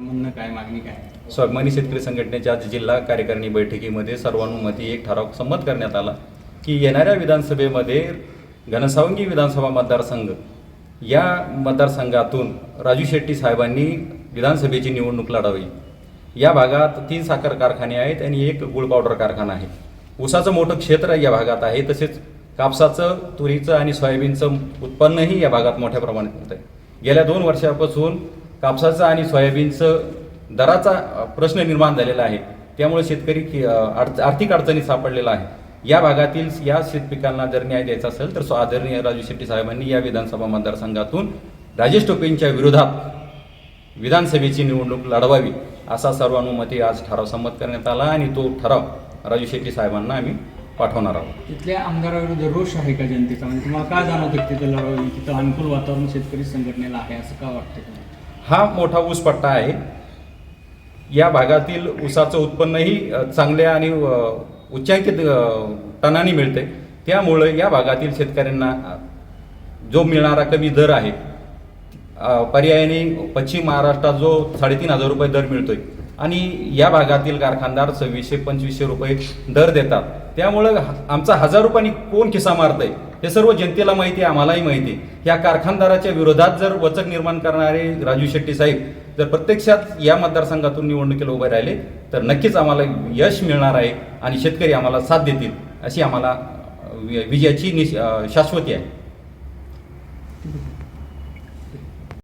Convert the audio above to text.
म्हणणं काय मागणी काय? स्वाभिमानी शेतकरी संघटनेच्या आज जिल्हा कार्यकारिणी बैठकीमध्ये सर्वानुमती एक ठराव संमत करण्यात आला की येणाऱ्या विधानसभेमध्ये घनसावंगी विधानसभा मतदारसंघ या मतदारसंघातून राजू शेट्टी साहेबांनी विधानसभेची निवडणूक लढावी. या भागात तीन साखर कारखाने आहेत आणि एक गुळ पावडर कारखाना आहे. ऊसाचं मोठं क्षेत्र या भागात आहे तसेच कापसाचं तुरीचं आणि सोयाबीनचं उत्पन्नही या भागात मोठ्या प्रमाणात होत आहे गेल्या दोन वर्षापासून कापसाचं आणि सोयाबीनचं दराचा प्रश्न निर्माण झालेला आहे. त्यामुळे शेतकरी आर्थिक अडचणीत सापडलेला आहे. या भागातील या शेतपिकांना जर न्याय द्यायचा असेल तर आदरणीय राजू शेट्टी साहेबांनी या विधानसभा मतदारसंघातून राजेश टोपेंच्या विरोधात विधानसभेची निवडणूक लढवावी असा सर्वानुमती आज ठराव संमत करण्यात आला आणि तो ठराव राजू शेट्टी साहेबांना आम्ही पाठवणार आहोत. तिथल्या आमदाराविरुद्ध रोष आहे का जनतेचा? म्हणजे तुम्हाला काय जाणवतं तिथं लढावी तिथं अनुकूल वातावरण शेतकरी संघटनेला आहे असं का वाटतं हा मोठा ऊस पट्टा आहे. या भागातील ऊसाचं उत्पन्नही चांगल्या आणि उच्चांकित टनाने मिळते. त्यामुळे या भागातील शेतकऱ्यांना जो मिळणारा कमी दर आहे पर्यायाने पश्चिम महाराष्ट्रात जो साडेतीन हजार रुपये दर मिळतोय आणि या भागातील कारखानदार सव्वीसशे पंचवीसशे रुपये दर देतात. त्यामुळं आमचा हजार रुपयांनी कोण खिसा मारतंय? हे सर्व जनतेला माहिती आहे आम्हालाही माहिती आहे. या कारखानदाराच्या विरोधात जर वचक निर्माण करणारे राजू शेट्टी साहेब जर प्रत्यक्षात या मतदारसंघातून निवडणुकीला उभे राहिले तर नक्कीच आम्हाला यश मिळणार आहे आणि शेतकरी आम्हाला साथ देतील अशी आम्हाला वि- विजयाची निश शाश्वती आहे.